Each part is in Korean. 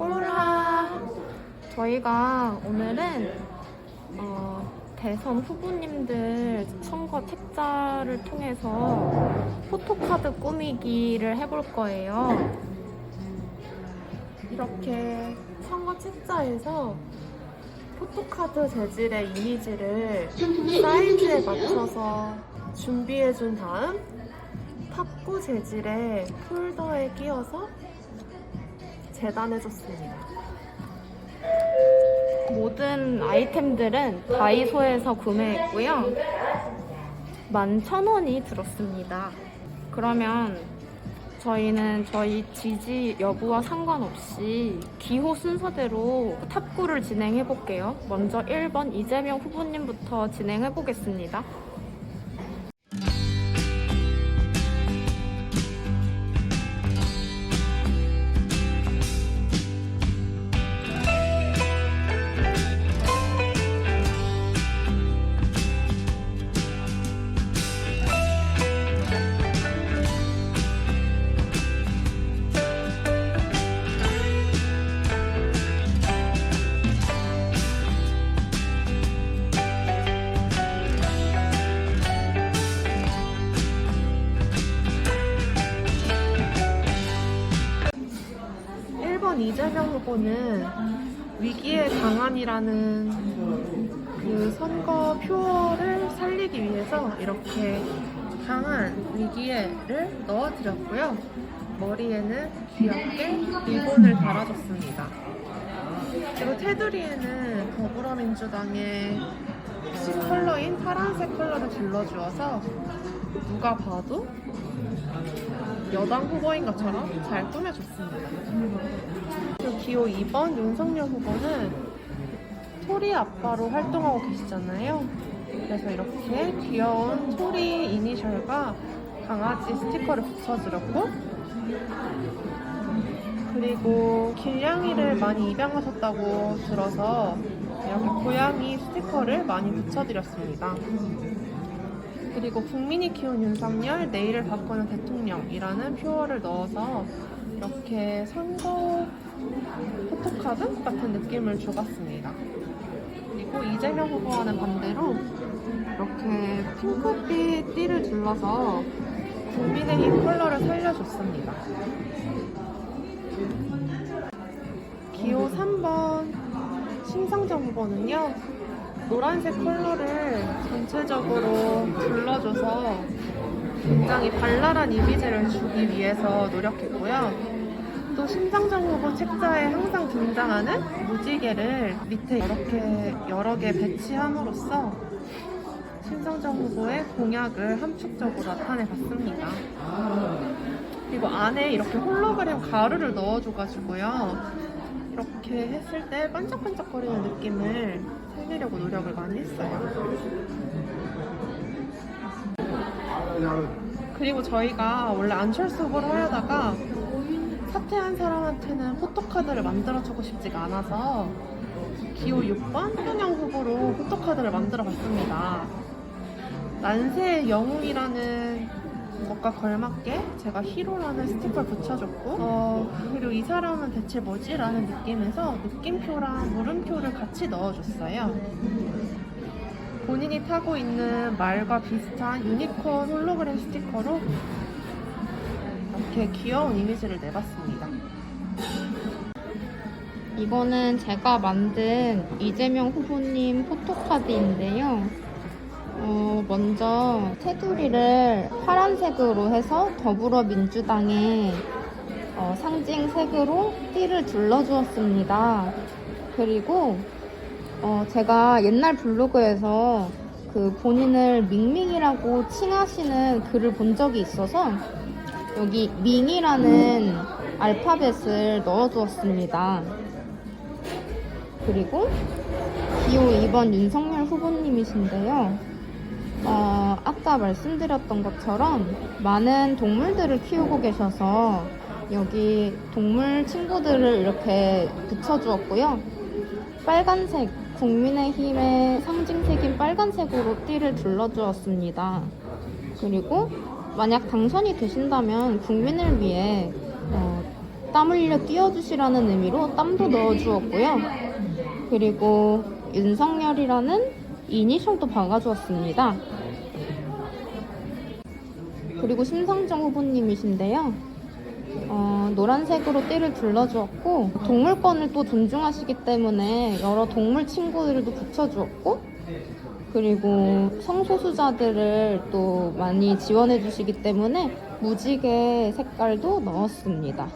꼴라 저희가 오늘은 어, 대선 후보님들 선거 책자를 통해서 포토카드 꾸미기를 해볼 거예요. 이렇게 선거 책자에서 포토카드 재질의 이미지를 사이즈에 맞춰서 준비해준 다음 탁구 재질의 폴더에 끼워서 재단해줬습니다. 모든 아이템들은 다이소에서 구매했고요. 11,000원이 들었습니다. 그러면 저희는 저희 지지 여부와 상관없이 기호 순서대로 탑구를 진행해 볼게요. 먼저 1번 이재명 후보님부터 진행해 보겠습니다. 일번 이재명 후보는 위기의 강한이라는 그 선거 표어를 살리기 위해서 이렇게 강한 위기에를 넣어드렸고요. 머리에는 귀엽게 리본을 달아줬습니다. 그리고 테두리에는 더불어민주당의 핵심 컬러인 파란색 컬러를 둘러주어서 누가 봐도 여당 후보인 것처럼 잘 꾸며줬습니다. 그리고 기호 2번 윤석열 후보는 토리 아빠로 활동하고 계시잖아요. 그래서 이렇게 귀여운 토리 이니셜과 강아지 스티커를 붙여드렸고 그리고 길냥이를 많이 입양하셨다고 들어서 이렇게 고양이 스티커를 많이 붙여드렸습니다. 그리고 국민이 키운 윤석열, 내일을 바꾸는 대통령이라는 표어를 넣어서 이렇게 선거 포토카드 같은 느낌을 줘봤습니다. 그리고 이재명 후보와는 반대로 이렇게 핑크빛 띠를 둘러서 국민의힘 컬러를 살려줬습니다. 기호 3번 심상정 후보는요. 노란색 컬러를 전체적으로 둘러줘서 굉장히 발랄한 이미지를 주기 위해서 노력했고요. 또 심상정 후보 책자에 항상 등장하는 무지개를 밑에 이렇게 여러 개 배치함으로써 심상정 후보의 공약을 함축적으로 나타내 봤습니다. 그리고 안에 이렇게 홀로그램 가루를 넣어줘가지고요. 이렇게 했을 때 반짝반짝거리는 느낌을 살리려고 노력을 많이 했어요. 그리고 저희가 원래 안철수 후보를 하려다가 사퇴한 사람한테는 포토카드를 만들어주고 싶지가 않아서 기호 6번 현영 후보로 포토카드를 만들어 봤습니다. 난세의 영웅이라는 것과 걸맞게 제가 히로라는 스티커를 붙여줬고 어, 그리고 이 사람은 대체 뭐지? 라는 느낌에서 느낌표랑 물음표를 같이 넣어줬어요. 본인이 타고 있는 말과 비슷한 유니콘 홀로그램 스티커로 이렇게 귀여운 이미지를 내봤습니다. 이거는 제가 만든 이재명 후보님 포토카드인데요. 어, 먼저 테두리를 파란색으로 해서 더불어민주당의 어, 상징색으로 띠를 둘러주었습니다. 그리고 어, 제가 옛날 블로그에서 그 본인을 밍밍이라고 칭하시는 글을 본 적이 있어서 여기 밍이라는 알파벳을 넣어두었습니다. 그리고 기호 2번 윤석열 후보님이신데요. 어, 아까 말씀드렸던 것처럼 많은 동물들을 키우고 계셔서 여기 동물 친구들을 이렇게 붙여주었고요. 빨간색, 국민의힘의 상징색인 빨간색으로 띠를 둘러주었습니다. 그리고 만약 당선이 되신다면 국민을 위해 어, 땀 흘려 뛰어주시라는 의미로 땀도 넣어주었고요. 그리고 윤석열이라는 이니셜도 박아주었습니다. 그리고 심상정 후보님이신데요. 어, 노란색으로 띠를 둘러주었고 동물권을 또 존중하시기 때문에 여러 동물 친구들도 붙여주었고 그리고 성소수자들을 또 많이 지원해 주시기 때문에 무지개 색깔도 넣었습니다.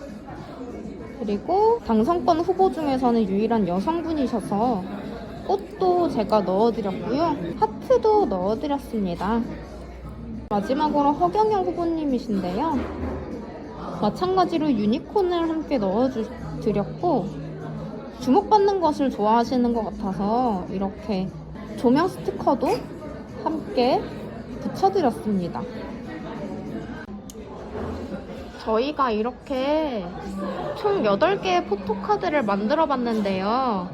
그리고 당선권 후보 중에서는 유일한 여성분이셔서 꽃도 제가 넣어드렸고요. 하트도 넣어드렸습니다. 마지막으로 허경영 후보님이신데요. 마찬가지로 유니콘을 함께 넣어드렸고 주목받는 것을 좋아하시는 것 같아서 이렇게 조명 스티커도 함께 붙여드렸습니다. 저희가 이렇게 총 8개의 포토카드를 만들어 봤는데요.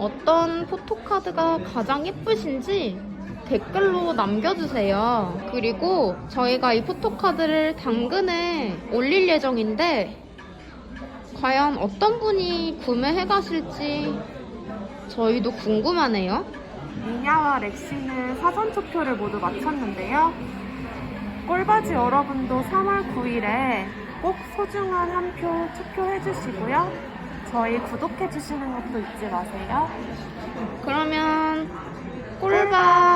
어떤 포토카드가 가장 예쁘신지 댓글로 남겨주세요. 그리고 저희가 이 포토카드를 당근에 올릴 예정인데, 과연 어떤 분이 구매해 가실지 저희도 궁금하네요. 미냐와 렉시는 사전 투표를 모두 마쳤는데요. 꼴바지 여러분도 3월 9일에 꼭 소중한 한 표 투표해 주시고요. 저희 구독해 주시는 것도 잊지 마세요. 그러면 꿀바